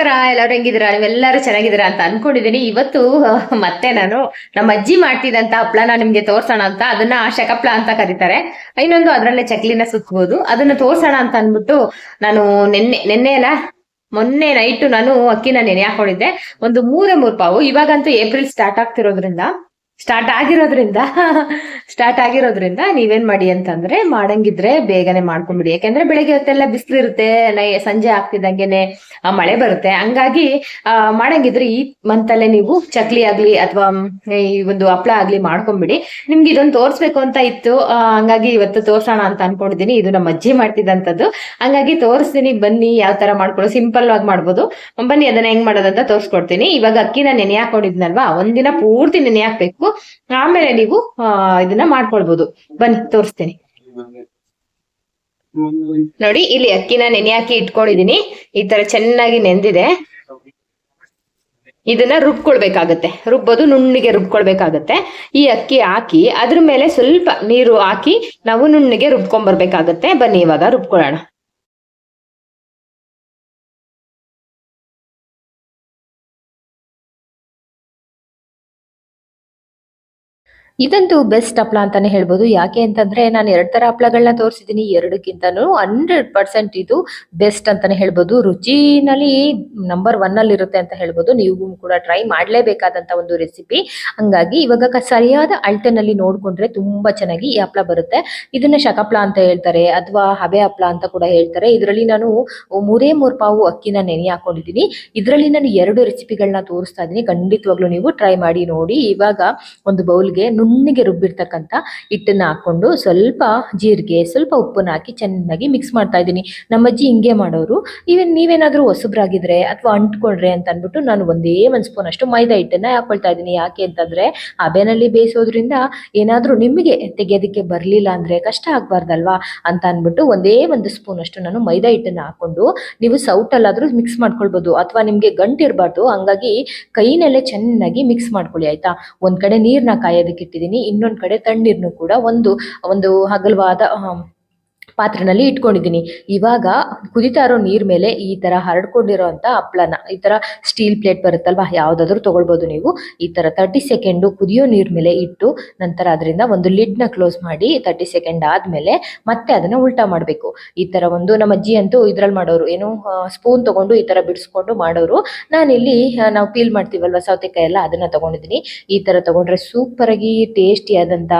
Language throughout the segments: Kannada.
ನಮಸ್ಕಾರ ಎಲ್ಲರೂ ಹೆಂಗಿದ್ದೀರಾ? ನೀವೆಲ್ಲರೂ ಚೆನ್ನಾಗಿದ್ದೀರಾ ಅಂತ ಅನ್ಕೊಂಡಿದ್ದೀನಿ. ಇವತ್ತು ಮತ್ತೆ ನಾನು ನಮ್ಮ ಅಜ್ಜಿ ಮಾಡ್ತಿದ್ದಂತ ಹಪ್ಳನ ನಿಮ್ಗೆ ತೋರ್ಸೋಣ ಅಂತ ಅದನ್ನ ಶಕಪ್ಳ ಅಂತ ಕರೀತಾರೆ. ಇನ್ನೊಂದು ಅದರಲ್ಲೇ ಚಕ್ಲಿನ ಸುತ್ತಬಹುದು ಅದನ್ನ ತೋರ್ಸೋಣ ಅಂತ ಅನ್ಬಿಟ್ಟು ನಾನು ನಿನ್ನೆ ನಿನ್ನೆ ಅಲ್ಲ, ಮೊನ್ನೆ ನೈಟ್ ನಾನು ಅಕ್ಕಿನ ನೆನೆ ಹಾಕೊಂಡಿದ್ದೆ. ಒಂದು ಮೂರೇ ಮೂರು ಪಾವು. ಇವಾಗಂತೂ ಏಪ್ರಿಲ್ ಸ್ಟಾರ್ಟ್ ಆಗ್ತಿರೋದ್ರಿಂದ ಸ್ಟಾರ್ಟ್ ಆಗಿರೋದ್ರಿಂದ ಸ್ಟಾರ್ಟ್ ಆಗಿರೋದ್ರಿಂದ ನೀವೇನ್ ಮಾಡಿ ಅಂತಂದ್ರೆ ಮಾಡಂಗಿದ್ರೆ ಬೇಗನೆ ಮಾಡ್ಕೊಂಡ್ಬಿಡಿ. ಯಾಕೆಂದ್ರೆ ಬೆಳಗ್ಗೆ ಹೊತ್ತೆಲ್ಲ ಬಿಸಿಲು ಇರುತ್ತೆ ನೈ ಸಂಜೆ ಆಗ್ತಿದ್ದಂಗೆನೆ ಮಳೆ ಬರುತ್ತೆ. ಹಂಗಾಗಿ ಆ, ಮಾಡಂಗಿದ್ರೆ ಈ ಮಂತ್ ನೀವು ಚಕ್ಲಿ ಆಗ್ಲಿ ಅಥವಾ ಈ ಒಂದು ಹಪ್ಳ ಆಗ್ಲಿ ಮಾಡ್ಕೊಂಡ್ಬಿಡಿ. ನಿಮ್ಗೆ ಇದೊಂದು ತೋರ್ಸ್ಬೇಕು ಅಂತ ಇತ್ತು. ಹಂಗಾಗಿ ಇವತ್ತು ತೋರ್ಸೋಣ ಅಂತ ಅನ್ಕೊಂಡಿದೀನಿ. ಇದು ನಮ್ಮ ಅಜ್ಜಿ ಮಾಡ್ತಿದ್ದಂಥದ್ದು. ಹಂಗಾಗಿ ತೋರಿಸ್ತೀನಿ ಬನ್ನಿ ಯಾವ ತರ ಮಾಡ್ಕೊಳ್ಳೋ ಸಿಂಪಲ್ ಆಗಿ ಮಾಡ್ಬೋದು. ಬನ್ನಿ ಅದನ್ನ ಹೆಂಗ್ ಮಾಡೋದಂತ ತೋರ್ಸ್ಕೊಡ್ತೀನಿ. ಇವಾಗ ಅಕ್ಕಿನ ನೆನೆ ಹಾಕೊಂಡಿದ್ನಲ್ವಾ? ಒಂದಿನ ಪೂರ್ತಿ ನೆನೆ ಹಾಕ್ಬೇಕು. ಆಮೇಲೆ ನೀವು ಇದನ್ನ ಮಾಡ್ಕೊಳ್ಬಹುದು ಬನ್ನಿ, ತೋರಿಸ್ತೀನಿ. ನೋಡಿ, ಇಲ್ಲಿ ಅಕ್ಕಿನ ನೆನೆ ಹಾಕಿ ಇಟ್ಕೊಂಡಿದೀನಿ ಈ ತರ ಚೆನ್ನಾಗಿ ನೆಂದಿದೆ. ಇದನ್ನ ರುಬ್ಕೊಳ್ಬೇಕಾಗತ್ತೆ. ರುಬ್ಬೋದು, ನುಣ್ಣಿಗೆ ರುಬ್ಕೊಳ್ಬೇಕಾಗತ್ತೆ. ಈ ಅಕ್ಕಿ ಹಾಕಿ, ಅದ್ರ ಮೇಲೆ ಸ್ವಲ್ಪ ನೀರು ಹಾಕಿ, ನಾವು ನುಣ್ಣಿಗೆ ರುಬ್ಕೊಂಡ್ ಬರ್ಬೇಕಾಗತ್ತೆ ಬನ್ನಿ, ಇವಾಗ ರುಬ್ಕೊಳ್ಳೋಣ. ಇದಂತೂ ಬೆಸ್ಟ್ ಹಪ್ಳ ಅಂತಾನೆ ಹೇಳ್ಬೋದು. ಯಾಕೆ ಅಂತಂದ್ರೆ ನಾನು ಎರಡ್ ತರ ಹಪ್ಳಗಳನ್ನ ತೋರಿಸಿದೀನಿ ಎರಡಕ್ಕಿಂತನೂ ಹಂಡ್ರೆಡ್ ಪರ್ಸೆಂಟ್ ಇದು ಬೆಸ್ಟ್ ಅಂತಾನೆ ಹೇಳ್ಬೋದು. ರುಚಿನಲ್ಲಿ ನಂಬರ್ ಒನ್ ಅಲ್ಲಿ ಇರುತ್ತೆ ಅಂತ ಹೇಳ್ಬೋದು. ನೀವು ಕೂಡ ಟ್ರೈ ಮಾಡಲೇಬೇಕಾದಂತ ಒಂದು ರೆಸಿಪಿ ಹಂಗಾಗಿ ಇವಾಗ ಸರಿಯಾದ ಅಳತೆನಲ್ಲಿ ನೋಡ್ಕೊಂಡ್ರೆ ತುಂಬಾ ಚೆನ್ನಾಗಿ ಈ ಹಪ್ಳ ಬರುತ್ತೆ. ಇದನ್ನ ಶಕಪ್ಳ ಅಂತ ಹೇಳ್ತಾರೆ ಅಥವಾ ಹಬೆ ಹಪ್ಳ ಅಂತ ಕೂಡ ಹೇಳ್ತಾರೆ. ಇದರಲ್ಲಿ ನಾನು ಮೂರೇ ಮೂರು ಪಾವು ಅಕ್ಕಿನ ನೆನೆ ಹಾಕೊಂಡಿದ್ದೀನಿ. ಇದರಲ್ಲಿ ನಾನು ಎರಡು ರೆಸಿಪಿಗಳನ್ನ ತೋರಿಸ್ತಾ ಇದ್ದೀನಿ. ಖಂಡಿತವಾಗ್ಲೂ ನೀವು ಟ್ರೈ ಮಾಡಿ ನೋಡಿ. ಇವಾಗ ಒಂದು ಬೌಲ್ಗೆ ರುಬ್ಬಿರ್ತಕ್ಕಂಥ ಹಿಟ್ಟನ್ನ ಹಾಕೊಂಡು ಸ್ವಲ್ಪ ಜೀರಿಗೆ, ಸ್ವಲ್ಪ ಉಪ್ಪನ್ನ ಹಾಕಿ ಚೆನ್ನಾಗಿ ಮಿಕ್ಸ್ ಮಾಡ್ತಾ ಇದ್ದೀನಿ. ನಮ್ಮ ಅಜ್ಜಿ ಹಿಂಗೆ ಮಾಡೋರು. ಈವನ್ ನೀವೇನಾದರೂ ಹೊಸಬ್ರಾಗಿದ್ರೆ ಅಥವಾ ಅಂಟ್ಕೊಂಡ್ರೆ ಅಂತ ಅಂದ್ಬಿಟ್ಟು ನಾನು ಒಂದೇ ಒಂದು ಸ್ಪೂನ್ ಅಷ್ಟು ಮೈದಾ ಹಿಟ್ಟನ್ನ ಹಾಕೊಳ್ತಾ ಇದ್ದೀನಿ. ಯಾಕೆ ಅಂತಂದ್ರೆ ಹಬೆನಲ್ಲಿ ಬೇಯಿಸೋದ್ರಿಂದ ಏನಾದರೂ ನಿಮಗೆ ತೆಗೆಯೋದಕ್ಕೆ ಬರಲಿಲ್ಲ ಅಂದ್ರೆ ಕಷ್ಟ ಆಗಬಾರ್ದಲ್ವಾ ಅಂತ ಅಂದ್ಬಿಟ್ಟು ಒಂದೇ ಒಂದು ಸ್ಪೂನ್ ಅಷ್ಟು ನಾನು ಮೈದಾ ಹಿಟ್ಟನ್ನ ಹಾಕೊಂಡು ನೀವು ಸೌಟಲ್ಲಾದರೂ ಮಿಕ್ಸ್ ಮಾಡ್ಕೊಳ್ಬೋದು. ಅಥವಾ ನಿಮಗೆ ಗಂಟು ಇರಬಾರ್ದು ಹಂಗಾಗಿ ಕೈನಲ್ಲೇ ಚೆನ್ನಾಗಿ ಮಿಕ್ಸ್ ಮಾಡ್ಕೊಳ್ಳಿ, ಆಯ್ತಾ? ಒಂದು ಕಡೆ ನೀರನ್ನ ಕಾಯೋದಕ್ಕೆ ಇಟ್ಟಿದ್ದೀನಿ. ಇನ್ನೊಂದ್ ಕಡೆ ತಣ್ಣೀರ್ನು ಕೂಡ ಒಂದು ಒಂದು ಹಗಲವಾದ ಪಾತ್ರೆನಲ್ಲಿ ಇಟ್ಕೊಂಡಿದ್ದೀನಿ. ಇವಾಗ ಕುದಿತಾ ಇರೋ ನೀರ್ ಮೇಲೆ ಈ ತರ ಹರಡ್ಕೊಂಡಿರೋ ಅಂತ ಹಪ್ಳನ ಈ ತರ ಸ್ಟೀಲ್ ಪ್ಲೇಟ್ ಬರುತ್ತಲ್ವಾ, ಯಾವ್ದಾದ್ರು ತಗೊಳ್ಬೋದು ನೀವು. ಈ ತರ ತರ್ಟಿ ಸೆಕೆಂಡು ಕುದಿಯೋ ನೀರ್ ಮೇಲೆ ಇಟ್ಟು ನಂತರ ಅದರಿಂದ ಒಂದು ಲಿಡ್ನ ಕ್ಲೋಸ್ ಮಾಡಿ ತರ್ಟಿ ಸೆಕೆಂಡ್ ಆದ್ಮೇಲೆ ಮತ್ತೆ ಅದನ್ನ ಉಲ್ಟಾ ಮಾಡ್ಬೇಕು. ಈ ತರ ಒಂದು ನಮ್ಮ ಅಜ್ಜಿ ಅಂತೂ ಇದ್ರಲ್ಲಿ ಮಾಡೋರು. ಏನು ಸ್ಪೂನ್ ತಗೊಂಡು ಈ ತರ ಬಿಡಿಸ್ಕೊಂಡು ಮಾಡೋರು. ನಾನಿಲ್ಲಿ ನಾವು ಪೀಲ್ ಮಾಡ್ತೀವಲ್ವಾ ಸೌತೆಕಾಯಿ ಎಲ್ಲ, ಅದನ್ನ ತಗೊಂಡಿದ್ದೀನಿ. ಈ ತರ ತಗೊಂಡ್ರೆ ಸೂಪರ್ ಆಗಿ ಟೇಸ್ಟಿ ಆದಂತ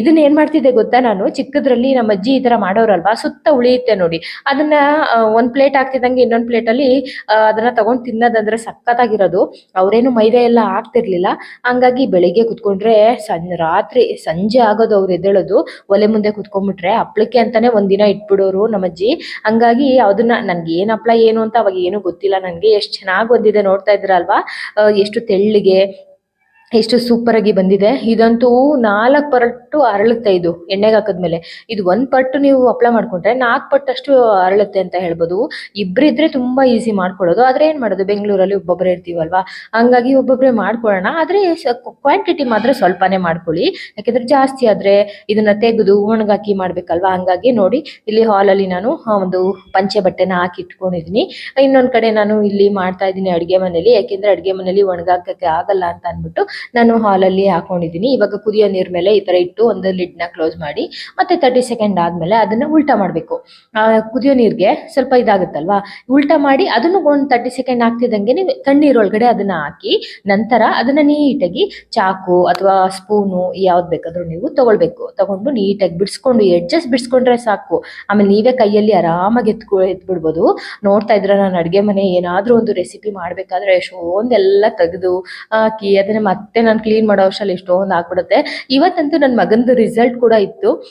ಇದನ್ನ ಏನ್ ಮಾಡ್ತಿದ್ದೆ ಗೊತ್ತಾ ನಾನು? ಚಿಕ್ಕದ್ರಲ್ಲಿ ನಮ್ಮ ಅಜ್ಜಿ ಈ ತರ ಮಾಡೋರಲ್ವಾ ಸುತ್ತ ಉಳಿಯುತ್ತೆ ನೋಡಿ. ಅದನ್ನ ಒಂದ್ ಪ್ಲೇಟ್ ಹಾಕ್ತಿದ್ದಂಗೆ ಇನ್ನೊಂದ್ ಪ್ಲೇಟ್ ಅಲ್ಲಿ ಅದನ್ನ ತಗೊಂಡ್ ತಿನ್ನೋದಂದ್ರೆ ಸಖತ್ತಾಗಿರೋದು. ಅವ್ರೇನು ಮೈದೆ ಎಲ್ಲ ಹಾಕ್ತಿರ್ಲಿಲ್ಲ. ಹಂಗಾಗಿ ಬೆಳಿಗ್ಗೆ ಕುತ್ಕೊಂಡ್ರೆ ಸಂ ರಾತ್ರಿ, ಸಂಜೆ ಆಗೋದು ಅವ್ರು ಎದ್ದೇಳೋದು. ಒಲೆ ಮುಂದೆ ಕುತ್ಕೊಂಡ್ಬಿಟ್ರೆ ಹಪ್ಳಕ್ಕೆ ಅಂತಾನೆ ಒಂದಿನ ಇಟ್ಬಿಡೋರು ನಮ್ಮಜ್ಜಿ. ಹಂಗಾಗಿ ಅದನ್ನ ನನ್ಗೆ ಏನ್ ಹಪ್ಳ ಏನು ಅಂತ ಅವಾಗ ಏನು ಗೊತ್ತಿಲ್ಲ. ನನ್ಗೆ ಎಷ್ಟು ಚೆನ್ನಾಗಿ ಬಂದಿದೆ ನೋಡ್ತಾ ಇದ್ರಲ್ವಾ? ಎಷ್ಟು ತೆಳ್ಳಿಗೆ ಎಷ್ಟು ಸೂಪರ್ ಆಗಿ ಬಂದಿದೆ. ಇದಂತೂ ನಾಲ್ಕು ಪಟ್ಟು ಅರಳುತ್ತೆ ಇದು ಎಣ್ಣೆಗೆ ಹಾಕಿದ್ಮೇಲೆ ಇದು ಒಂದ್ ಪಟ್ಟು ನೀವು ಅಪ್ಲೈ ಮಾಡ್ಕೊಂಡ್ರೆ ನಾಲ್ಕು ಪಟ್ಟಷ್ಟು ಅರಳುತ್ತೆ ಅಂತ ಹೇಳ್ಬೋದು. ಇಬ್ರಿದ್ರೆ ತುಂಬಾ ಈಸಿ ಮಾಡ್ಕೊಳ್ಳೋದು. ಆದ್ರೆ ಏನ್ ಮಾಡೋದು? ಬೆಂಗಳೂರಲ್ಲಿ ಒಬ್ಬೊಬ್ಬರೇ ಇರ್ತೀವಲ್ವಾ? ಹಂಗಾಗಿ ಒಬ್ಬೊಬ್ಬರೇ ಮಾಡ್ಕೊಳ್ಳೋಣ. ಆದ್ರೆ ಕ್ವಾಂಟಿಟಿ ಮಾತ್ರ ಸ್ವಲ್ಪನೇ ಮಾಡ್ಕೊಳ್ಳಿ. ಯಾಕೆಂದ್ರೆ ಜಾಸ್ತಿ ಆದ್ರೆ ಇದನ್ನ ತೆಗೆದು ಒಣಗಾಕಿ ಮಾಡ್ಬೇಕಲ್ವಾ? ಹಂಗಾಗಿ ನೋಡಿ, ಇಲ್ಲಿ ಹಾಲಲ್ಲಿ ನಾನು ಒಂದು ಪಂಚೆ ಬಟ್ಟೆನ ಹಾಕಿ ಇಟ್ಕೊಂಡಿದ್ದೀನಿ ಇನ್ನೊಂದ್ ಕಡೆ ನಾನು ಇಲ್ಲಿ ಮಾಡ್ತಾ ಇದ್ದೀನಿ ಅಡಿಗೆ ಮನೇಲಿ. ಯಾಕೆಂದ್ರೆ ಅಡಿಗೆ ಮನೇಲಿ ಒಣಗಾಕಕ್ಕೆ ಆಗಲ್ಲ ಅಂತ ಅಂದ್ಬಿಟ್ಟು ನಾನು ಹಾಲಲ್ಲಿ ಹಾಕೊಂಡಿದ್ದೀನಿ. ಇವಾಗ ಕುದಿಯೋ ನೀರ್ ಮೇಲೆ ಈ ತರ ಇಟ್ಟು ಒಂದು ಲಿಡ್ನ ಕ್ಲೋಸ್ ಮಾಡಿ ಮತ್ತೆ ತರ್ಟಿ ಸೆಕೆಂಡ್ ಆದ್ಮೇಲೆ ಅದನ್ನ ಉಲ್ಟಾ ಮಾಡ್ಬೇಕು. ಆ, ಕುದಿಯೋ ನೀರ್ಗೆ ಸ್ವಲ್ಪ ಇದಾಗುತ್ತಲ್ವಾ? ಉಲ್ಟಾ ಮಾಡಿ ಅದನ್ನು ಒಂದು ತರ್ಟಿ ಸೆಕೆಂಡ್ ಆಗ್ತಿದ್ದಂಗೆ ನೀವು ತಣ್ಣೀರೊಳಗಡೆ ಅದನ್ನ ಹಾಕಿ ನಂತರ ಅದನ್ನ ನೀಟಾಗಿ ಚಾಕು ಅಥವಾ ಸ್ಪೂನು ಯಾವ್ದು ಬೇಕಾದ್ರೂ ನೀವು ತಗೊಳ್ಬೇಕು. ತಗೊಂಡು ನೀಟಾಗಿ ಬಿಡಿಸ್ಕೊಂಡು ಎಡ್ಜಸ್ಟ್ ಬಿಡಿಸ್ಕೊಂಡ್ರೆ ಸಾಕು. ಆಮೇಲೆ ನೀವೇ ಕೈಯಲ್ಲಿ ಆರಾಮಾಗಿ ಎತ್ಕೊ ಎತ್ಬಿಡ್ಬೋದು. ನೋಡ್ತಾ ಇದ್ರೆ ನಾನು ಅಡುಗೆ ಮನೆ ಏನಾದರೂ ಒಂದು ರೆಸಿಪಿ ಮಾಡಬೇಕಾದ್ರೆ ಎಷ್ಟೊಂದೆಲ್ಲ ತೆಗೆದು ಹಾಕಿ ಅದನ್ನ ಮತ್ತೆ ನಾನು ಕ್ಲೀನ್ ಮಾಡೋ ಅವಶ್ಯ ಎಷ್ಟೊಂದು ಆಗ್ಬಿಡುತ್ತೆ. ಇವತ್ತಂತೂ ನನ್ನ ಮಗನದು ರಿಸಲ್ಟ್ ಕೂಡ ಇತ್ತು.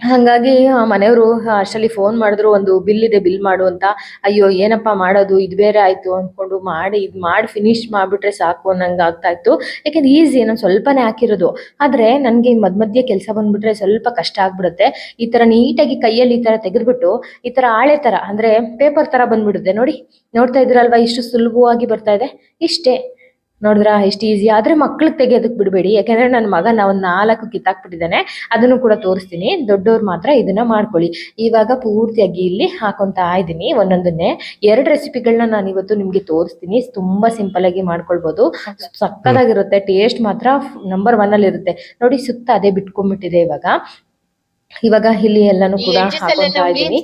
ಹಾಗಾಗಿ ಮನೆಯವರು ಅಷ್ಟರಲ್ಲಿ ಫೋನ್ ಮಾಡಿದ್ರು, ಒಂದು ಬಿಲ್ ಇದೆ ಬಿಲ್ ಮಾಡು ಅಂತ. ಅಯ್ಯೋ, ಏನಪ್ಪ ಮಾಡೋದು, ಇದು ಬೇರೆ ಆಯ್ತು ಅಂದ್ಕೊಂಡು ಮಾಡಿ, ಇದು ಮಾಡಿ ಫಿನಿಶ್ ಮಾಡಿಬಿಟ್ರೆ ಸಾಕು ಅನ್ನಂಗೆ ಆಗ್ತಾ ಇತ್ತು. ಯಾಕೆಂದ್ರೆ ಈಸಿ ನಾನು ಸ್ವಲ್ಪನೇ ಹಾಕಿರೋದು. ಆದ್ರೆ ನನಗೆ ಮಧ್ಯ ಮಧ್ಯೆ ಕೆಲಸ ಬಂದ್ಬಿಟ್ರೆ ಸ್ವಲ್ಪ ಕಷ್ಟ ಆಗ್ಬಿಡುತ್ತೆ. ಈ ತರ ನೀಟಾಗಿ ಕೈಯಲ್ಲಿ ಈ ತರ ತೆಗೆದ್ಬಿಟ್ಟು, ಈ ತರ ಆಳೆ ತರ, ಅಂದ್ರೆ ಪೇಪರ್ ತರ ಬಂದ್ಬಿಡುತ್ತೆ. ನೋಡಿ, ನೋಡ್ತಾ ಇದ್ರಲ್ವಾ ಇಷ್ಟು ಸುಲಭವಾಗಿ ಬರ್ತಾ ಇದೆ? ಇಷ್ಟೇ. ನೋಡಿದ್ರ ಎಷ್ಟು ಈಸಿ ಆದ್ರೆ ಮಕ್ಳಿಗೆ ತೆಗೆಯೋದಕ್ಕೆ ಬಿಡಬೇಡಿ. ಯಾಕಂದ್ರೆ ನನ್ನ ಮಗ ಒಂದು ನಾಲ್ಕು ಕಿತ್ತಾಕ್ಬಿಟ್ಟಿದ್ದಾನೆ. ಅದನ್ನು ಕೂಡ ತೋರಿಸ್ತೀನಿ. ದೊಡ್ಡವ್ರು ಮಾತ್ರ ಇದನ್ನ ಮಾಡ್ಕೊಳ್ಳಿ. ಇವಾಗ ಪೂರ್ತಿಯಾಗಿ ಇಲ್ಲಿ ಹಾಕೊಂತಾ ಇದ್ದೀನಿ. ಒಂದೊಂದನ್ನೇ ಎರಡು ರೆಸಿಪಿಗಳನ್ನ ನಾನು ಇವತ್ತು ನಿಮ್ಗೆ ತೋರಿಸ್ತೀನಿ. ತುಂಬಾ ಸಿಂಪಲ್ ಆಗಿ ಮಾಡ್ಕೊಳ್ಬಹುದು ಸಕ್ಕದಾಗಿರುತ್ತೆ ಟೇಸ್ಟ್ ಮಾತ್ರ ನಂಬರ್ ಒನ್ ಅಲ್ಲಿ ಇರುತ್ತೆ ನೋಡಿ ಸುತ್ತ ಅದೇ ಬಿಟ್ಕೊಂಡ್ಬಿಟ್ಟಿದೆ ಇವಾಗ. ಇವಾಗ ಇಲ್ಲಿ ಎಲ್ಲಾನು ಕೂಡ ಹಾಕೊಂತಾ ಇದ್ದೀನಿ.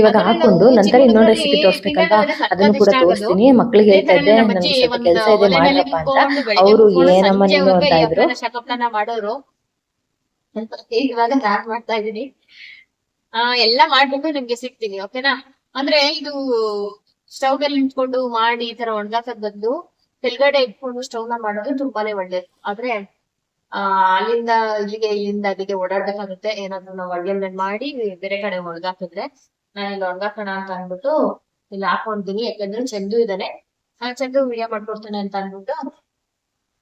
ಇವಾಗ ಹಾಕೊಂಡು ನಂತರ ಇನ್ನೊಂದು ರೆಸಿಪಿ ತೋರಿಸ್ಬೇಕಲ್ವಾ ಅದನ್ನು ಕೂಡ ತೋರಿಸ್ತೀನಿ. ಮಕ್ಳಿಗೆ ಹೇಳ್ತಾ ಇದ್ದೆ ನನ್ಗೆ ಸ್ವಲ್ಪ ಕೆಲಸ ಇದೆ ಮಾಡಪ್ಪ ಅಂತ. ಅವರು ಏನಮ್ಮ ನೀನು ಅಂತ ಇದ್ರು? ಮಾಡೋರು. ಇವಾಗ ಸ್ಟಾರ್ಟ್ ಮಾಡ್ತಾ ಇದೀನಿ ಆ ಎಲ್ಲಾ ಮಾಡ್ಬಿಟ್ಟು ನಿಮ್ಗೆ ಸಿಗ್ತೀನಿ ಓಕೆನಾ? ಅಂದ್ರೆ ಇದು ಸ್ಟವ್ ಮೇಲೆ ನಿಂತ್ಕೊಂಡು ಮಾಡಿ ಈ ತರ ಒಣಗಾಕದ್ ಬಂದು ಕೆಳಗಡೆ ಇಟ್ಕೊಂಡು ಸ್ಟವ್ನ ಮಾಡೋದು ತುಂಬಾನೇ ಒಳ್ಳೇದು. ಆದ್ರೆ ಆ, ಅಲ್ಲಿಂದ ಇಲ್ಲಿಗೆ ಇಲ್ಲಿಂದ ಅಲ್ಲಿಗೆ ಓಡಾಡ್ಬೇಕಾಗುತ್ತೆ. ಏನಾದ್ರು ನಾವು ಅಡ್ಗೆ ಮಾಡಿ ಬೇರೆ ಕಡೆ ಒಣಗಾಕಿದ್ರೆ ನಾನು ಇಲ್ಲಿ ಒಣಗಾಕೋಣ ಅಂತ ಅಂದ್ಬಿಟ್ಟು ಇಲ್ಲಿ ಹಾಕೊಂಡಿದೀನಿ. ಯಾಕಂದ್ರೆ ಚಂದು ಇದಾನೆ ಆ, ಚಂದು ವಿಡಿಯೋ ಮಾಡ್ಕೊಡ್ತಾನೆ ಅಂತ ಅಂದ್ಬಿಟ್ಟು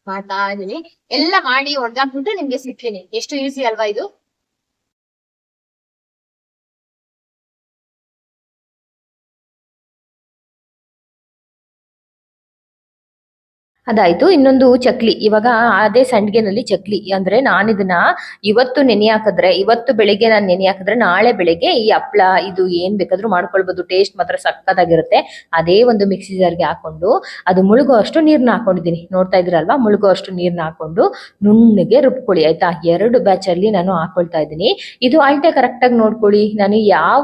ಮಾಡ್ತಾ ಇದೀನಿ. ಎಲ್ಲ ಮಾಡಿ ಒಣಗಾಕ್ಬಿಟ್ಟು ನಿಮ್ಗೆ ಸಿಗ್ತೀನಿ. ಎಷ್ಟು ಈಸಿ ಅಲ್ವಾ ಇದು? ಅದಾಯ್ತು. ಇನ್ನೊಂದು ಚಕ್ಲಿ. ಇವಾಗ ಅದೇ ಸಂಡಿಗೆನಲ್ಲಿ ಚಕ್ಲಿ. ಅಂದ್ರೆ ನಾನು ಇದನ್ನ ಇವತ್ತು ನೆನೆ ಹಾಕಿದ್ರೆ ಇವತ್ತು ಬೆಳಿಗ್ಗೆ ನಾನು ನೆನೆ ಹಾಕಿದ್ರೆ ನಾಳೆ ಬೆಳಿಗ್ಗೆ ಈ ಹಪ್ಳ, ಇದು ಏನ್ ಬೇಕಾದ್ರೂ ಮಾಡ್ಕೊಳ್ಬಹುದು ಟೇಸ್ಟ್ ಮಾತ್ರ ಸಕ್ಕತ್ತಾಗಿರುತ್ತೆ ಅದೇ ಒಂದು ಮಿಕ್ಸಿ ಜಾರ್ಗೆ ಹಾಕೊಂಡು, ಅದು ಮುಳುಗೋ ಅಷ್ಟು ನೀರ್ನ ಹಾಕೊಂಡಿದ್ದೀನಿ. ನೋಡ್ತಾ ಇದ್ರಲ್ವಾ ಮುಳುಗೋ ಅಷ್ಟು ನೀರ್ನ ಹಾಕೊಂಡು ನುಣ್ಣಗೆ ರುಬ್ಕೊಳ್ಳಿ. ಆಯ್ತಾ? ಎರಡು ಬ್ಯಾಚ್ ಅಲ್ಲಿ ನಾನು ಹಾಕೊಳ್ತಾ ಇದ್ದೀನಿ. ಇದು ಅಳತೆ ಕರೆಕ್ಟ್ ಆಗಿ ನೋಡ್ಕೊಳ್ಳಿ. ನಾನು ಯಾವ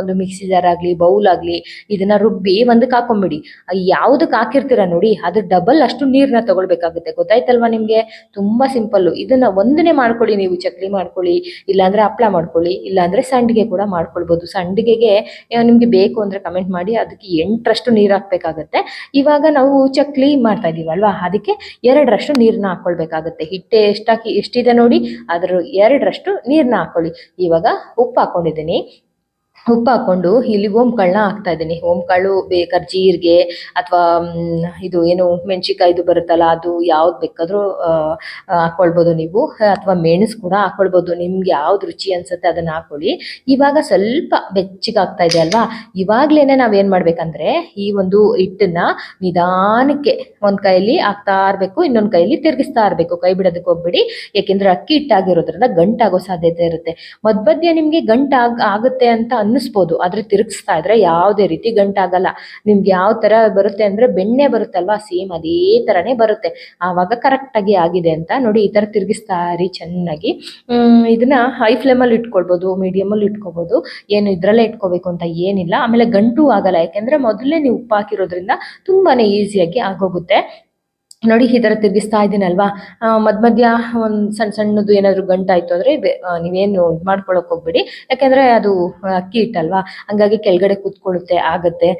ಒಂದು ಮಿಕ್ಸಿ ಜಾರ್ ಆಗ್ಲಿ, ಬೌಲ್ ಆಗ್ಲಿ, ಇದನ್ನ ರುಬ್ಬಿ ಒಂದಕ್ಕೆ ಹಾಕೊಂಬಿಡಿ. ಯಾವ್ದಕ್ ಹಾಕಿರ್ತೀರಾ ನೋಡಿ, ಅದು ಡಬಲ್ ಅಷ್ಟು ನೀರ್ನ ತಗೊಳ್ಬೇಕಾಗುತ್ತೆ. ಗೊತ್ತಾಯ್ತಲ್ವಾ ನಿಮ್ಗೆ? ತುಂಬಾ ಸಿಂಪಲ್ ಇದನ್ನ ಒಂದನೇ ಮಾಡ್ಕೊಳ್ಳಿ ನೀವು. ಚಕ್ಲಿ ಮಾಡ್ಕೊಳ್ಳಿ, ಇಲ್ಲಾಂದ್ರೆ ಹಪ್ಳ ಮಾಡ್ಕೊಳ್ಳಿ, ಇಲ್ಲಾಂದ್ರೆ ಸಂಡಿಗೆ ಕೂಡ ಮಾಡ್ಕೊಳ್ಬಹುದು ಸಂಡಿಗೆಗೆ ನಿಮ್ಗೆ ಬೇಕು ಅಂದ್ರೆ ಕಮೆಂಟ್ ಮಾಡಿ, ಅದಕ್ಕೆ ಎಂಟರಷ್ಟು ನೀರ್ ಹಾಕ್ಬೇಕಾಗತ್ತೆ. ಇವಾಗ ನಾವು ಚಕ್ಲಿ ಮಾಡ್ತಾ ಇದೀವಲ್ವಾ ಅದಕ್ಕೆ ಎರಡರಷ್ಟು ನೀರ್ನ ಹಾಕೊಳ್ಬೇಕಾಗತ್ತೆ ಹಿಟ್ಟೆ ಎಷ್ಟಾಕಿ, ಎಷ್ಟಿದೆ ನೋಡಿ ಅದ್ರ ಎರಡರಷ್ಟು ನೀರ್ನ ಹಾಕೊಳ್ಳಿ ಇವಾಗ ಉಪ್ಪು ಹಾಕೊಂಡಿದ್ದೀನಿ. ಉಪ್ಪು ಹಾಕೊಂಡು ಇಲ್ಲಿ ಓಂಕಾಳನ್ನ ಹಾಕ್ತಾ ಇದ್ದೀನಿ. ಓಂಕಾಳು ಬೇಕಾದ್ರೆ ಜೀರಿಗೆ ಅಥವಾ ಇದು ಏನು ಮೆಣಸಿಕಾಯ್ದು ಬರುತ್ತಲ್ಲ, ಅದು ಯಾವ್ದು ಬೇಕಾದರೂ ಹಾಕೊಳ್ಬೋದು ನೀವು. ಅಥವಾ ಮೆಣಸು ಕೂಡ ಹಾಕೊಳ್ಬೋದು. ನಿಮ್ಗೆ ಯಾವ್ದು ರುಚಿ ಅನ್ಸುತ್ತೆ ಅದನ್ನ ಹಾಕೊಳ್ಳಿ. ಇವಾಗ ಸ್ವಲ್ಪ ಬೆಚ್ಚಗೆ ಆಗ್ತಾ ಇದೆ ಅಲ್ವಾ? ಇವಾಗ್ಲೇನೆ ನಾವೇನ್ ಮಾಡ್ಬೇಕಂದ್ರೆ, ಈ ಒಂದು ಹಿಟ್ಟನ್ನ ನಿಧಾನಕ್ಕೆ ಒಂದ್ ಕೈಲಿ ಹಾಕ್ತಾ ಇರ್ಬೇಕು, ಇನ್ನೊಂದ್ ಕೈಲಿ ತಿರುಗಿಸ್ತಾ ಇರ್ಬೇಕು. ಕೈ ಬಿಡೋದಕ್ಕೆ ಹೋಗ್ಬೇಡಿ. ಯಾಕೆಂದ್ರೆ ಅಕ್ಕಿ ಹಿಟ್ಟಾಗಿರೋದ್ರಿಂದ ಗಂಟಾಗೋ ಸಾಧ್ಯತೆ ಇರುತ್ತೆ. ಮಧ್ಯ ನಿಮ್ಗೆ ಗಂಟಾಗ್ ಆಗುತ್ತೆ ಅಂತ ಅನ್ನಿಸ್ಬೋದು ಆದ್ರೆ ತಿರುಗಿಸ್ತಾ ಇದ್ರೆ ಯಾವುದೇ ರೀತಿ ಗಂಟಾಗಲ್ಲ. ನಿಮ್ಗೆ ಯಾವ ತರ ಬರುತ್ತೆ ಅಂದ್ರೆ ಬೆಣ್ಣೆ ಬರುತ್ತಲ್ವಾ? ಸೇಮ್ ಅದೇ ತರನೇ ಬರುತ್ತೆ. ಆವಾಗ ಕರೆಕ್ಟ್ ಆಗಿ ಆಗಿದೆ ಅಂತ ನೋಡಿ ಈ ತರ ತಿರುಗಿಸ್ತಾ ರೀ ಚೆನ್ನಾಗಿ. ಇದನ್ನ ಹೈ ಫ್ಲೇಮ್ ಅಲ್ಲಿ ಇಟ್ಕೊಳ್ಬೋದು ಮೀಡಿಯಂ ಅಲ್ಲಿ ಇಟ್ಕೋಬಹುದು ಏನು ಇದ್ರಲ್ಲೇ ಇಟ್ಕೋಬೇಕು ಅಂತ ಏನಿಲ್ಲ. ಆಮೇಲೆ ಗಂಟು ಆಗಲ್ಲ. ಯಾಕೆಂದ್ರೆ ಮೊದಲೇ ನೀವು ಉಪ್ಪು ಹಾಕಿರೋದ್ರಿಂದ ತುಂಬಾನೇ ಈಸಿಯಾಗಿ ಆಗೋಗುತ್ತೆ. ನೋಡಿ ಈ ಥರ ತಿರುಗಿಸ್ತಾ ಇದ್ದೀನಲ್ವಾ ಮಧ್ಯ ಮಧ್ಯ ಒಂದು ಸಣ್ಣ ಸಣ್ಣದು ಏನಾದರೂ ಗಂಟಾಯಿತು ಅಂದರೆ ನೀವೇನು ಇದು ಮಾಡ್ಕೊಳಕ್ ಹೋಗ್ಬೇಡಿ. ಯಾಕೆಂದರೆ ಅದು ಅಕ್ಕಿ ಹಿಟ್ಟಲ್ವಾ ಹಂಗಾಗಿ ಕೆಳಗಡೆ ಕೂತ್ಕೊಳ್ಳುತ್ತೆ, ಆಗುತ್ತೆ.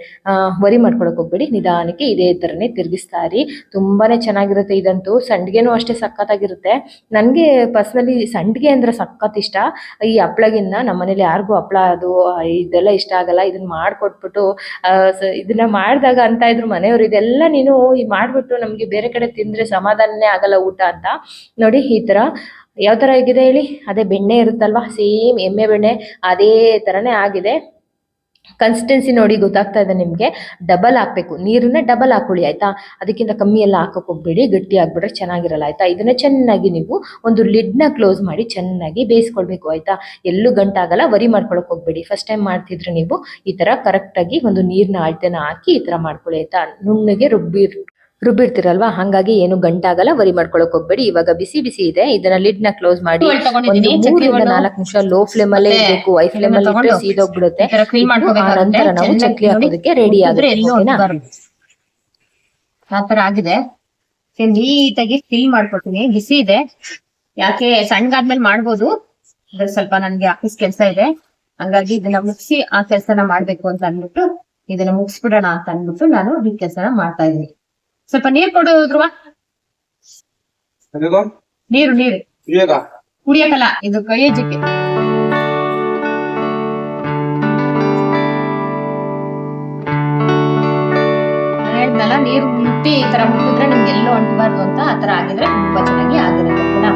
ವರಿ ಮಾಡ್ಕೊಳಕ್ಕೆ ಹೋಗ್ಬೇಡಿ. ನಿಧಾನಕ್ಕೆ ಇದೇ ಥರನೇ ತಿರುಗಿಸ್ತಾ ಇರಿ. ತುಂಬಾ ಚೆನ್ನಾಗಿರುತ್ತೆ ಇದಂತೂ. ಸಂಡಿಗೆನೂ ಅಷ್ಟೇ ಸಖತ್ತಾಗಿರುತ್ತೆ. ನನಗೆ ಪರ್ಸ್ನಲಿ ಸಂಡಿಗೆ ಅಂದರೆ ಸಖತ್ ಇಷ್ಟ. ಈ ಹಪ್ಳಗಿನ್ನ ನಮ್ಮ ಮನೇಲಿ ಯಾರಿಗೂ ಹಪ್ಳ ಅದು, ಇದೆಲ್ಲ ಇಷ್ಟ ಆಗಲ್ಲ. ಇದನ್ನ ಮಾಡಿಕೊಟ್ಬಿಟ್ಟು ಇದನ್ನ ಮಾಡಿದಾಗ ಅಂತ ಇದ್ರು ಮನೆಯವರು, ಇದೆಲ್ಲ ನೀನು ಈ ಮಾಡಿಬಿಟ್ಟು ನಮಗೆ ಬೇರೆ ಕಡೆ ತಿಂದ್ರೆ ಸಮಾಧಾನನೇ ಆಗಲ್ಲ ಊಟ ಅಂತ. ನೋಡಿ, ಈ ತರ ಯಾವ ತರ ಆಗಿದೆ ಹೇಳಿ? ಅದೇ ಬೆಣ್ಣೆ ಇರುತ್ತಲ್ವಾ? ಸೇಮ್ ಎಮ್ಮೆ ಬೆಣ್ಣೆ ಅದೇ ತರನೇ ಆಗಿದೆ. ಕನ್ಸಿಸ್ಟೆನ್ಸಿ ನೋಡಿ ಗೊತ್ತಾಗ್ತಾ ಇದೆ ನಿಮಗೆ. ಡಬಲ್ ಹಾಕ್ಬೇಕು. ನೀರನ್ನ ಡಬಲ್ ಹಾಕೊಳ್ಳಿ, ಆಯ್ತಾ? ಅದಕ್ಕಿಂತ ಕಮ್ಮಿ ಎಲ್ಲ ಹಾಕಕ್ ಹೋಗ್ಬೇಡಿ. ಗಟ್ಟಿ ಆಗ್ಬಿಟ್ರೆ ಚೆನ್ನಾಗಿರಲ್ಲ, ಆಯ್ತಾ? ಇದನ್ನ ಚೆನ್ನಾಗಿ ನೀವು ಒಂದು ಲಿಡ್ನ ಕ್ಲೋಸ್ ಮಾಡಿ ಚೆನ್ನಾಗಿ ಬೇಯಿಸ್ಕೊಳ್ಬೇಕು, ಆಯ್ತಾ? ಎಲ್ಲೂ ಗಂಟಾಗಲ್ಲ, ವರಿ ಮಾಡ್ಕೊಳಕ್ ಹೋಗ್ಬೇಡಿ. ಫಸ್ಟ್ ಟೈಮ್ ಮಾಡ್ತಿದ್ರೆ ನೀವು ಈ ತರ ಕರೆಕ್ಟಾಗಿ ಒಂದು ನೀರಿನ ಅಳತೆನ ಹಾಕಿ ಈ ತರ ಮಾಡ್ಕೊಳ್ಳಿ, ಆಯ್ತಾ? ನುಣ್ಣಗೆ ರುಬ್ಬಿ ರುಬ್ಬಿರ್ತೀರಲ್ವಾ ಹಂಗಾಗಿ ಏನು ಗಂಟಾಗಲ್ಲ ವರಿ ಮಾಡ್ಕೊಳಕ್ ಹೋಗ್ಬೇಡಿ. ಇವಾಗ ಬಿಸಿ ಬಿಸಿ ಇದೆ. ಇದನ್ನ ಲಿಡ್ನ ಕ್ಲೋಸ್ ಮಾಡಿ ನಾಲ್ಕು ನಿಮಿಷ ಲೋ ಫ್ಲೇಮ್ ಅಲ್ಲೇ ಇರಬೇಕು. ಹೈ ಫ್ಲೇಮ್ ಅಲ್ಲಿ ಇಟ್ಟರೆ ಸೀದೋಗ್ಬಿಡುತ್ತೆ. ಇಟ್ಟು ಮಾಡ್ಕೋಬೇಕಾಗುತ್ತೆ. ನಂತರ ನಾವು ಚಕ್ಲಿ. ಹಾಕೋದಕ್ಕೆ ರೆಡಿ ಆಗುತ್ತೆ ಆತರ ಆಗಿದೆ. ನೀಟಾಗಿ ಫಿಲ್ ಮಾಡ್ಕೊಡ್ತೀನಿ. ಬಿಸಿ ಇದೆ. ಯಾಕೆ ಸಣ್ಣಗಾದ್ಮೇಲೆ ಮಾಡ್ಬೋದು. ಸ್ವಲ್ಪ ನನ್ಗೆ ಆಫೀಸ್ ಕೆಲ್ಸ ಇದೆ. ಹಂಗಾಗಿ ಇದನ್ನ ಮುಗಿಸಿ ಆ ಕೆಲ್ಸನ ಮಾಡ್ಬೇಕು ಅಂತ ಅಂದ್ಬಿಟ್ಟು ಇದನ್ನ ಮುಗಿಸ್ಬಿಡೋಣ ಅಂತ ಅಂದ್ಬಿಟ್ಟು ನಾನು ಈ ಕೆಲ್ಸನ ಮಾಡ್ತಾ ಇದೀನಿ ಸ್ವಲ್ಪ ನೀರ್ ಕೊಡು ಧ್ರುವ. ನೀರು ನೀರು. ಕುಡಿಯಕಲ್ಲ ಇದು ಹೇಳ್ದಲ್ಲ ನೀರು ಮುಟ್ಟಿ ಈ ತರ ಮುಟ್ಟಿದ್ರೆ ನಿಮ್ಗೆ ಎಲ್ಲೂ ಅಂಟಬಾರ್ದು ಅಂತ ಆತರ ತರ ಆಗಿದ್ರೆ ತುಂಬಾ ಚೆನ್ನಾಗಿ ಆಗಿರುತ್ತೆ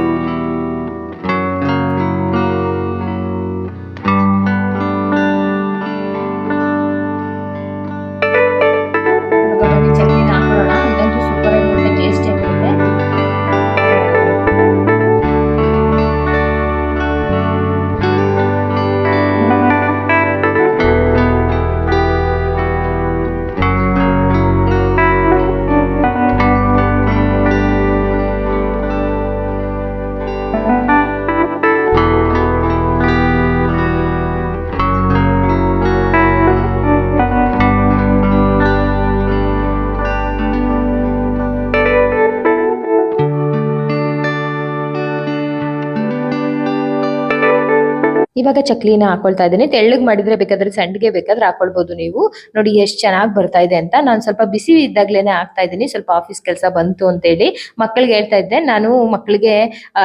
ಇವಾಗ ಚಕ್ಲಿನ ಹಾಕೊಳ್ತಾ ಇದ್ದೀನಿ. ತೆಳ್ಳಗ್ ಮಾಡಿದ್ರೆ ಬೇಕಾದ್ರೆ ಸಂಡಿಗೆ ಬೇಕಾದ್ರೆ ಹಾಕೊಳ್ಬಹುದು ನೀವು. ನೋಡಿ ಎಷ್ಟು ಚೆನ್ನಾಗಿ ಬರ್ತಾ ಇದೆ ಅಂತ. ನಾನು ಸ್ವಲ್ಪ ಬಿಸಿ ಇದ್ದಾಗ್ಲೇನೆ ಹಾಕ್ತಾ ಇದ್ದೀನಿ. ಸ್ವಲ್ಪ ಆಫೀಸ್ ಕೆಲಸ ಬಂತು ಅಂತ ಹೇಳಿ ಮಕ್ಕಳಿಗೆ ಹೇಳ್ತಾ ಇದ್ದೆ. ನಾನು ಮಕ್ಕಳಿಗೆ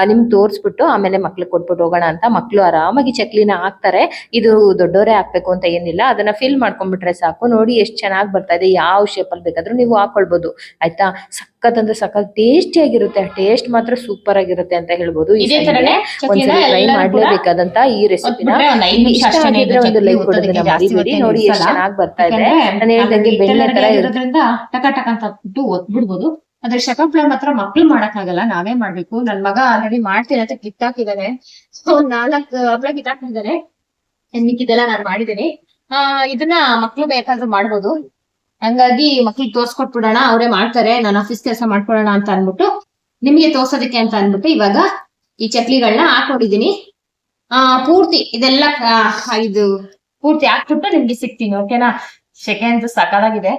ನಿಮ್ಗೆ ತೋರಿಸ್ಬಿಟ್ಟು ಆಮೇಲೆ ಮಕ್ಳಿಗೆ ಕೊಟ್ಬಿಟ್ಟು ಹೋಗೋಣ ಅಂತ. ಮಕ್ಕಳು ಆರಾಮಾಗಿ ಚಕ್ಲಿನ ಹಾಕ್ತಾರೆ. ಇದು ದೊಡ್ಡವರೇ ಹಾಕ್ಬೇಕು ಅಂತ ಏನಿಲ್ಲ. ಅದನ್ನ ಫಿಲ್ ಮಾಡ್ಕೊಂಡ್ಬಿಟ್ರೆ ಸಾಕು. ನೋಡಿ ಎಷ್ಟು ಚೆನ್ನಾಗಿ ಬರ್ತಾ ಇದೆ. ಯಾವ ಶೇಪಲ್ಲಿ ಅಲ್ಲಿ ಬೇಕಾದ್ರೂ ನೀವು ಹಾಕೊಳ್ಬಹುದು ಆಯ್ತಾ? ಸಖತ್ ಅಂದ್ರೆ ಸಖತ್ ಟೇಸ್ಟಿ ಆಗಿರುತ್ತೆ. ಟೇಸ್ಟ್ ಮಾತ್ರ ಸೂಪರ್ ಆಗಿರುತ್ತೆ ಅಂತ ಹೇಳ್ಬೋದು. ಈ ಟ್ರೈ ಮಾಡ್ಲೇಬೇಕಾದಂತ ಈ ರೆಸಿಪಿನ ನೋಡಿ ಚೆನ್ನಾಗಿ ಬರ್ತಾ ಇದೆ. ನಾನು ಹೇಳ್ದಂಗೆ ಬೆಣ್ಣೆ ತರ ಇರೋದ್ರಿಂದ ಟಕ ಟಕ ಅಂತ ಬಿಟ್ಟು ಒತ್ಬಿಡ್ಬೋದು. ಆದ್ರೆ ಶಕಪ್ಲ ಮಾತ್ರ ಮಕ್ಳು ಮಾಡಕ್ಕಾಗಲ್ಲ. ನಾವೇ ಮಾಡ್ಬೇಕು. ನನ್ ಮಗ ಆಲ್ರೆಡಿ ಮಾಡ್ತೀನಿ ಅಂತ ಕಿತ್ತಾಕಿದಾನೆ. ಸೊ ನಾಲ್ಕು ಹಪ್ಳ ಕಿತ್ತಾಕಿದಾನೆ ಹಾಕಿದ್ದಾರೆ ಮಿಕ್ಕಿದೆಲ್ಲ ನಾನು ಮಾಡಿದ್ದೀನಿ. ಆ ಇದನ್ನ ಮಕ್ಳು ಬೇಕಾದ್ರೂ ಮಾಡ್ಬೋದು. ಹಂಗಾಗಿ ಮಕ್ಳಿಗೆ ತೋರ್ಸ್ಕೊಟ್ಬಿಡೋಣ. ಅವರೇ ಮಾಡ್ತಾರೆ. ನಾನು ಆಫೀಸ್ ಕೆಲಸ ಮಾಡ್ಕೊಳ್ಳೋಣ ಅಂತ ಅನ್ಬಿಟ್ಟು ನಿಮ್ಗೆ ತೋರ್ಸೋದಕ್ಕೆ ಅಂತ ಅನ್ಬಿಟ್ಟು ಇವಾಗ ಈ ಚಕ್ಲಿಗಳನ್ನ ಹಾಕೊಂಡಿದೀನಿ ಆ ಪೂರ್ತಿ ಇದೆಲ್ಲ ಇದು ಪೂರ್ತಿ ಹಾಕ್ಬಿಟ್ಟು ನಿಮ್ಗೆ ಸಿಗ್ತೀನಿ ಓಕೆನಾ ಸೆಕೆ ಅಂತೂ ಸಕಾಲಾಗಿದೆ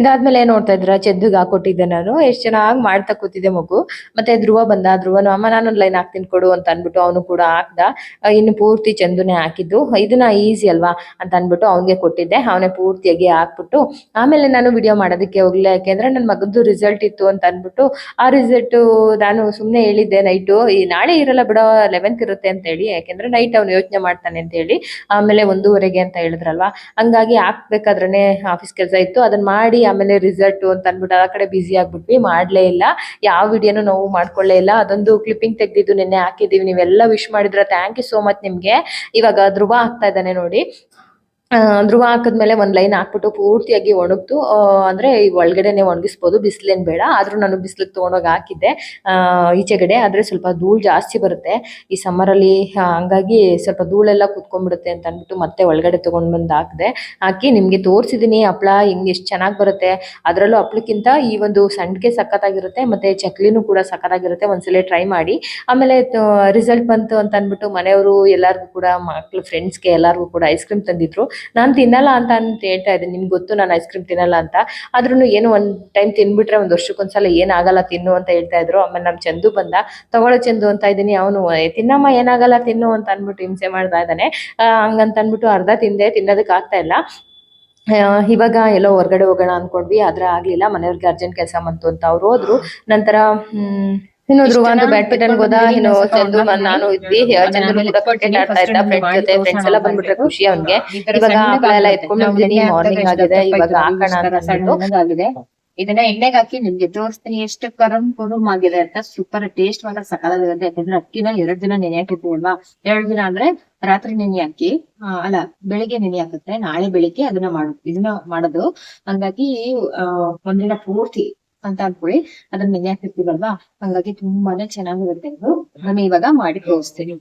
ಇದಾದ್ಮೇಲೆ ಏನ್ ನೋಡ್ತಾ ಇದ್ರ ಚೆದ್ದುಗ್ ಹಾಕೊಟ್ಟಿದ್ದೆ ನಾನು. ಎಷ್ಟ್ ಚೆನ್ನಾಗಿ ಮಾಡ್ತಾ ಕೂತಿದ್ದೆ ಮಗು. ಮತ್ತೆ ಧ್ರುವ ಬಂದ, ಧ್ರುವನು, ಅಮ್ಮ, ನಾನೊಂದ್ ಲೈನ್ ಹಾಕ್ತೀನಿ ಕೊಡು ಅಂತ ಅನ್ಬಿಟ್ಟು ಅವನು ಕೂಡ ಹಾಕ್ದ. ಇನ್ನು ಪೂರ್ತಿ ಚಂದುನೇ ಹಾಕಿದ್ದು. ಇದನ್ನ ಈಸಿ ಅಲ್ವಾ ಅಂತ ಅನ್ಬಿಟ್ಟು ಅವನಿಗೆ ಕೊಟ್ಟಿದ್ದೆ. ಅವನೇ ಪೂರ್ತಿಯಾಗಿ ಹಾಕ್ಬಿಟ್ಟು, ಆಮೇಲೆ ನಾನು ವಿಡಿಯೋ ಮಾಡೋದಕ್ಕೆ ಹೋಗ್ಲಿಲ್ಲ ಯಾಕೆಂದ್ರೆ ನನ್ನ ಮಗದ್ದು ರಿಸಲ್ಟ್ ಇತ್ತು ಅಂತ ಅನ್ಬಿಟ್ಟು ಆ ರಿಸಲ್ಟ್ ನಾನು ಸುಮ್ನೆ ಹೇಳಿದ್ದೆ ನೈಟು ಈ ನಾಳೆ ಇರಲ್ಲ ಬಿಡೋ ಲೆವೆಂತ್ ಇರುತ್ತೆ ಅಂತ ಹೇಳಿ. ಯಾಕೆಂದ್ರೆ ನೈಟ್ ಅವನು ಯೋಚನೆ ಮಾಡ್ತಾನೆ ಅಂತ ಹೇಳಿ, ಆಮೇಲೆ ಒಂದೂವರೆಗೆ ಅಂತ ಹೇಳಿದ್ರಲ್ವಾ. ಹಂಗಾಗಿ ಹಾಕ್ಬೇಕಾದ್ರೆ ಆಫೀಸ್ ಕೆಲಸ ಇತ್ತು. ಅದನ್ನ ಮಾಡಿ ಆಮೇಲೆ ರಿಸಲ್ಟ್ ಅಂತ ಅನ್ಬಿಟ್ಟು ಆ ಕಡೆ ಬ್ಯುಸಿ ಆಗ್ಬಿಟ್ವಿ, ಮಾಡ್ಲೇ ಇಲ್ಲ. ಯಾವ ವಿಡಿಯೋನು ನಾವು ಮಾಡ್ಕೊಳ್ಳೇ ಇಲ್ಲ. ಅದೊಂದು ಕ್ಲಿಪ್ಪಿಂಗ್ ತೆಗ್ದಿದ್ದು ನಿನ್ನೆ ಹಾಕಿದೀವಿ ನೀವೆಲ್ಲ ವಿಶ್ ಮಾಡಿದ್ರ ಥ್ಯಾಂಕ್ ಯು ಸೋ ಮಚ್ ನಿಮ್ಗೆ. ಇವಾಗ ಧ್ರುವ ಆಗ್ತಾ ಇದ್ದಾನೆ ನೋಡಿ. ಧ್ರುವ ಹಾಕಿದ್ಮೇಲೆ ಒಂದ್ ಲೈನ್ ಹಾಕ್ಬಿಟ್ಟು ಪೂರ್ತಿಯಾಗಿ ಒಣಗ್ತು ಈ ಒಳಗಡೆನೆ ಒಣಗಿಸ್ಬೋದು, ಬಿಸಿಲೇನ್ ಬೇಡ. ಆದ್ರೂ ನಾನು ಬಿಸಿಲಿಗೆ ತಗೊಂಡೋಗಿ ಹಾಕಿದ್ದೆ. ಈಚೆಗಡೆ ಆದ್ರೆ ಸ್ವಲ್ಪ ಧೂಳು ಜಾಸ್ತಿ ಬರುತ್ತೆ. ಈ ಸಮ್ಮರ್ ಅಲ್ಲಿ ಹಂಗಾಗಿ ಸ್ವಲ್ಪ ಧೂಳೆಲ್ಲ ಕುತ್ಕೊಂಡ್ಬಿಡುತ್ತೆ ಅಂತ ಅಂದ್ಬಿಟ್ಟು ಮತ್ತೆ ಒಳಗಡೆ ತಗೊಂಡ್ ಬಂದು ಹಾಕಿದೆ. ಹಾಕಿ ನಿಮ್ಗೆ ತೋರಿಸಿದೀನಿ, ಹಪ್ಳ ಹಿಂಗ್ ಎಷ್ಟು ಚೆನ್ನಾಗಿ ಬರುತ್ತೆ. ಅದರಲ್ಲೂ ಹಪ್ಳಕ್ಕಿಂತ ಈ ಒಂದು ಸಂಡಿಗೆ ಸಖತ್ತಾಗಿರುತ್ತೆ, ಮತ್ತೆ ಚಕ್ಲಿನೂ ಕೂಡ ಸಖತ್ತಾಗಿರುತ್ತೆ. ಒಂದ್ಸಲ ಟ್ರೈ ಮಾಡಿ. ಆಮೇಲೆ ರಿಸಲ್ಟ್ ಬಂತು ಅಂತ ಅಂದ್ಬಿಟ್ಟು ಮನೆಯವರು ಎಲ್ಲರಿಗೂ ಕೂಡ, ಮಕ್ಳು ಫ್ರೆಂಡ್ಸ್ಗೆ ಎಲ್ಲರಿಗೂ ಕೂಡ ಐಸ್ ಕ್ರೀಮ್ ತಂದಿದ್ರು. ನಾನು ತಿನ್ನಲ್ಲ ಅಂತ ಅಂತ ಹೇಳ್ತಾ ಇದ್ದೀನಿ. ನಿಮ್ಗೆ ಗೊತ್ತು ನಾನು ಐಸ್ ಕ್ರೀಮ್ ತಿನ್ನಲ್ಲ ಅಂತ. ಆದ್ರೂ ಏನು ಒಂದು ಟೈಮ್ ತಿನ್ಬಿಟ್ರೆ ಒಂದು ವರ್ಷಕ್ಕೊಂದ್ಸಲ ಏನಾಗಲ್ಲ ತಿನ್ನು ಅಂತ ಹೇಳ್ತಾ ಇದ್ರು. ಆಮೇಲೆ ನಮ್ಮ ಚಂದು ಬಂದ. ತಗೊಳ್ಳೋ ಚಂದು ಅಂತ ಇದ್ದೀನಿ. ಅವನು ತಿನ್ನಮ್ಮ, ಏನಾಗಲ್ಲ, ತಿನ್ನು ಅಂತ ಅಂದ್ಬಿಟ್ಟು ಹಿಂಸೆ ಮಾಡ್ತಾ ಇದ್ದಾನೆ. ಹಂಗಂತ ಅಂದ್ಬಿಟ್ಟು ಅರ್ಧ ತಿಂದೆ. ತಿನ್ನೋದಕ್ಕೆ ಆಗ್ತಾ ಇಲ್ಲ. ಇವಾಗ ಎಲ್ಲೋ ಹೊರಗಡೆ ಹೋಗೋಣ ಅನ್ಕೊಂಡ್ವಿ. ಆದ್ರೆ ಆಗ್ಲಿಲ್ಲ. ಮನೆಯವ್ರಿಗೆ ಅರ್ಜೆಂಟ್ ಕೆಲಸ ಬಂತು ಅಂತ ಅವ್ರು ಹೋದ್ರು. ನಂತರ, ಹ್ಮ್ ಇನ್ನು ಧ್ರುವ ಅಂತೂ ಬ್ಯಾಡ್ಮಿಂಟನ್ ಹೋದ ಇನ್ನು ಚಂದು ನಾನು ಇದ್ವಿ ಚಂದ್ರು ಕೂಡ ಕ್ರಿಕೆಟ್ ಆಡ್ತಾ ಇದ್ದ ಫ್ರೆಂಡ್ಸ್ ಜೊತೆ ಫ್ರೆಂಡ್ಸ್ ಎಲ್ಲ ಬಂದ್ಬಿಟ್ರೆ ಖುಷಿ ಅವ್ನಿಗೆ. ಇವಾಗ ಹಪ್ಪಳ ಎಲ್ಲ ಎತ್ಕೊಂಡಿದ್ದೀನಿ ಮಾರ್ನಿಂಗ್ ಆಗಿದೆ ಇವಾಗ ಹಾಕೋಣ ಅಂತ ಅಂದ್ಬಿಟ್ಟು ಇದನ್ನ ಎಣ್ಣೆಗೆ ಹಾಕಿ ನಿಮ್ಗೆ ತೋರಿಸ್ತೀನಿ ಎಷ್ಟು ಕರಂ ಕುರುಮ್ ಆಗಿದೆ ಅಂತ ಸೂಪರ್ ಟೇಸ್ಟ್ ಮಾತ್ರ ಸಕಾಲಾಗಿರುತ್ತೆ ಯಾಕಂದ್ರೆ ಅಕ್ಕಿನ ಎರಡ್ ದಿನ ನೆನೆ ಅಲ್ವಾ ಎರಡ್ ದಿನ ಅಂದ್ರೆ ರಾತ್ರಿ ನೆನೆ ಹಾಕಿ ಅಲ್ಲ ಬೆಳಿಗ್ಗೆ ನೆನೆ ಹಾಕಿದ್ರೆ ನಾಳೆ ಬೆಳಿಗ್ಗೆ ಅದನ್ನ ಮಾಡುದು ಇದನ್ನ ಮಾಡೋದು. ಹಂಗಾಗಿ ಒಂದಿನ ಪೂರ್ತಿ ಅಂತ ಅನ್ಕೊಳ್ಳಿ ಅದನ್ನ ನೆನೆ ಹಾಕಿರ್ತೀವಲ್ವಾ ಹಂಗಾಗಿ ತುಂಬಾನೇ ಚೆನ್ನಾಗಿರುತ್ತೆ ಇದು. ನಾನು ಇವಾಗ ಮಾಡಿ ತೋರಿಸ್ತೀನಿ.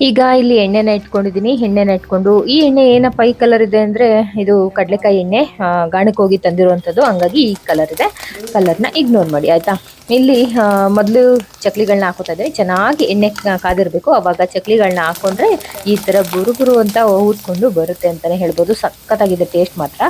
ಈಗ ಇಲ್ಲಿ ಎಣ್ಣೆನ ಇಟ್ಕೊಂಡಿದ್ದೀನಿ. ಎಣ್ಣೆನ ಇಟ್ಕೊಂಡು, ಈ ಎಣ್ಣೆ ಏನಪ್ಪ ಈ ಕಲರ್ ಇದೆ ಅಂದ್ರೆ ಇದು ಕಡಲೆಕಾಯಿ ಎಣ್ಣೆ ಗಾಣಕ್ಕೆ ಹೋಗಿ ತಂದಿರುವಂಥದ್ದು. ಹಂಗಾಗಿ ಈ ಕಲರ್ ಇದೆ. ಕಲರ್ನ ಇಗ್ನೋರ್ ಮಾಡಿ, ಆಯ್ತಾ? ಇಲ್ಲಿ ಮೊದಲು ಚಕ್ಲಿಗಳನ್ನ ಹಾಕೋತಾ ಚೆನ್ನಾಗಿ ಎಣ್ಣೆ ಕಾದಿರಬೇಕು. ಅವಾಗ ಚಕ್ಲಿಗಳನ್ನ ಹಾಕೊಂಡ್ರೆ ಈ ಥರ ಗುರು ಗುರು ಅಂತ ಊದ್ಕೊಂಡು ಬರುತ್ತೆ ಅಂತಲೇ ಹೇಳ್ಬೋದು. ಸಖತ್ತಾಗಿದೆ ಟೇಸ್ಟ್ ಮಾತ್ರ.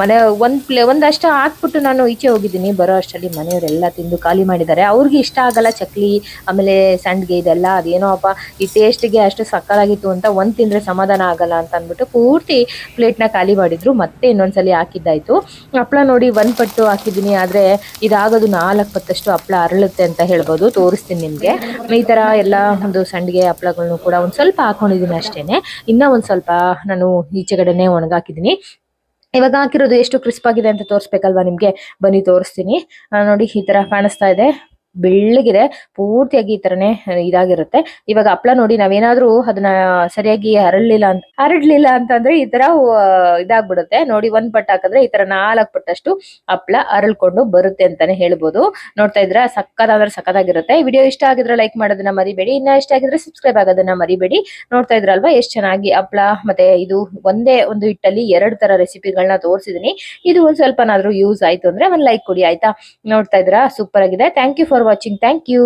ಮನೆ, ಒಂದು ಪ್ಲೇ, ಒಂದಷ್ಟು ಹಾಕ್ಬಿಟ್ಟು ನಾನು ಈಚೆ ಹೋಗಿದ್ದೀನಿ. ಬರೋ ಅಷ್ಟರಲ್ಲಿ ಮನೆಯವರೆಲ್ಲ ತಿಂದು ಖಾಲಿ ಮಾಡಿದ್ದಾರೆ. ಅವ್ರಿಗೆ ಇಷ್ಟ ಆಗಲ್ಲ ಚಕ್ಲಿ, ಆಮೇಲೆ ಸಂಡ್ಗೆ ಇದೆಲ್ಲ. ಅದೇನೋ ಅಪ್ಪ, ಈ ಟೇಸ್ಟ್ಗೆ ಅಷ್ಟು ಸಕ್ಕತ್ತಾಗಿತ್ತು ಅಂತ ಒಂದು ತಿಂದರೆ ಸಮಾಧಾನ ಆಗಲ್ಲ ಅಂತ ಅಂದ್ಬಿಟ್ಟು ಪೂರ್ತಿ ಪ್ಲೇಟ್ನ ಖಾಲಿ ಮಾಡಿದ್ರು. ಮತ್ತೆ ಇನ್ನೊಂದ್ಸಲಿ ಹಾಕಿದ್ದಾಯ್ತು. ಹಪ್ಪಳ ನೋಡಿ ಒಂದು ಪಟ್ಟು ಹಾಕಿದ್ದೀನಿ. ಆದರೆ ಇದಾಗೋದು ನಾಲ್ಕು ಪತ್ತಷ್ಟು. ಹಪ್ಳ ಅರಳುತ್ತೆ ಅಂತ ಹೇಳ್ಬೋದು, ತೋರಿಸ್ತೀನಿ ನಿಮಗೆ. ಈ ತರ ಎಲ್ಲ ಒಂದು ಸಂಡಿಗೆ ಹಪ್ಳಗಳನ್ನು ಕೂಡ ಒಂದು ಸ್ವಲ್ಪ ಹಾಕೊಂಡಿದ್ದೀನಿ ಅಷ್ಟೇ ಇನ್ನ ಒಂದು ಸ್ವಲ್ಪ ನಾನು ಈಚೆಗಡೆನೆ ಒಣಗಾಕಿದ್ದೀನಿ ಇವಾಗ ಹಾಕಿರೋದು ಎಷ್ಟು ಕ್ರಿಸ್ಪ್ ಆಗಿದೆ ಅಂತ ತೋರಿಸ್ಬೇಕಲ್ವಾ ನಿಮಗೆ? ಬನ್ನಿ ತೋರಿಸ್ತೀನಿ. ನೋಡಿ, ಈ ತರ ಕಾಣಿಸ್ತಾ ಇದೆ. ಬೆಳ್ಳಗಿದೆ ಪೂರ್ತಿಯಾಗಿ ಈ ತರನೇ ಇದಾಗಿರುತ್ತೆ. ಇವಾಗ ಹಪ್ಳ ನೋಡಿ ನಾವೇನಾದ್ರೂ ಅದನ್ನ ಸರಿಯಾಗಿ ಹರಡ್ಲಿಲ್ಲ ಅಂತ, ಹರಡ್ಲಿಲ್ಲ ಅಂತಂದ್ರೆ ಈ ತರ ಇದಾಗ್ಬಿಡುತ್ತೆ. ನೋಡಿ ಒಂದ್ ಪಟ್ ಹಾಕಿದ್ರೆ ಈ ತರ ನಾಲ್ಕು ಪಟ್ಟಷ್ಟು ಹಪ್ಳ ಅರಳ್ಕೊಂಡು ಬರುತ್ತೆ ಅಂತಾನೆ ಹೇಳ್ಬೋದು. ನೋಡ್ತಾ ಇದ್ರ ಸಕ್ಕತ್ತಾದ್ರೆ ಸಕ್ಕತ್ತಾಗಿರುತ್ತೆ ವಿಡಿಯೋ ಇಷ್ಟ ಆಗಿದ್ರೆ ಲೈಕ್ ಮಾಡೋದನ್ನ ಮರಿಬೇಡಿ. ಇನ್ನ ಇಷ್ಟ ಆಗಿದ್ರೆ ಸಬ್ಸ್ಕ್ರೈಬ್ ಆಗೋದನ್ನ ಮರಿಬೇಡಿ. ನೋಡ್ತಾ ಇದ್ರಲ್ವಾ, ಎಷ್ಟು ಚೆನ್ನಾಗಿ ಹಪ್ಳ ಮತ್ತೆ ಇದು ಒಂದೇ ಒಂದು ಹಿಟ್ಟಲ್ಲಿ ಎರಡು ತರ ರೆಸಿಪಿಗಳನ್ನ ತೋರಿಸಿದೀನಿ. ಇದು ಒಂದ್ ಸ್ವಲ್ಪನಾದ್ರೂ ಯೂಸ್ ಆಯ್ತು ಅಂದ್ರೆ ಒಂದ್ ಲೈಕ್ ಕೊಡಿ, ಆಯ್ತಾ? ನೋಡ್ತಾ ಇದ್ರ ಸೂಪರ್ ಆಗಿದೆ. Thank you for watching thank you